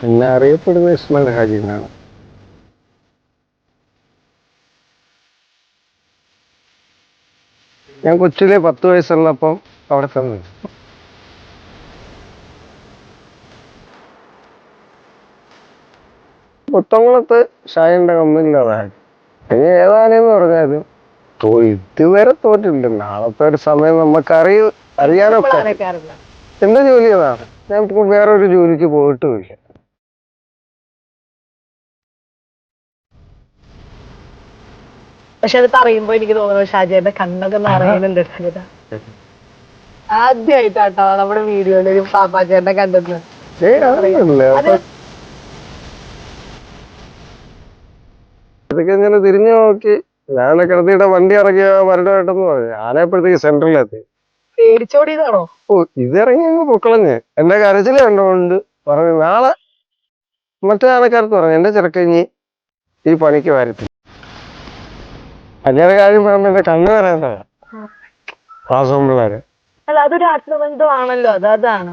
പിന്നെ അറിയപ്പെടുന്ന ഇസ്മായിൽ ഹാജി എന്നാണ്. ഞാൻ കൊച്ചിലെ പത്ത് വയസ്സുള്ളപ്പം അവിടെ തന്നു പുത്തംകുളത്ത് ഷായന്റെ കമ്പനിയിലതായി ഇനി ഏതാനെന്ന് പറഞ്ഞാലും ഇതുവരെ തോറ്റില്ല നാളത്തെ ഒരു സമയം നമുക്ക് അറിയ അറിയാനൊക്കെ. എന്റെ ജോലി അതാണ്. ഞാൻ വേറൊരു ജോലിക്ക് പോയിട്ടുമില്ല. പക്ഷെ അത് പറയുമ്പോ എനിക്ക് തോന്നുന്നു ഷാജയുടെ കണ്ണൊക്കെ നിറയുന്നുണ്ട് ഷാജേട്ടാ. ആദ്യമായിട്ടാട്ടോ നമ്മുടെ വീഡിയോയിൽ ഒരു പാപ്പാച്ചേട്ടനെ കണ്ടത് ഇതൊക്കെ ഇങ്ങനെ തിരിഞ്ഞു നോക്കി. ഞാൻ കിടത്തിയുടെ വണ്ടി ഇറങ്ങിയ വരടായിട്ടെന്ന് പറഞ്ഞു. ഞാനപ്പോഴത്തേക്ക് സെന്ററിലെത്തി പേടിച്ചോടിയതാണോ? ഓ ഇതിറങ്ങി അങ്ങ് പൊക്കളഞ്ഞ്. എന്റെ കരച്ചിൽ കണ്ടുകൊണ്ട് പറഞ്ഞു നാളെ മറ്റേ ആൾക്കാരത്ത് പറഞ്ഞു. എന്റെ ചെറുക്കഞ്ഞി ഈ പണിക്ക് വരത്തി അങ്ങനെ കാര്യം പറഞ്ഞ കണ്ണു പറയാൻ പിള്ളേര് അല്ല അതൊരു ആത്മബന്ധമാണല്ലോ അത് അതാണ്.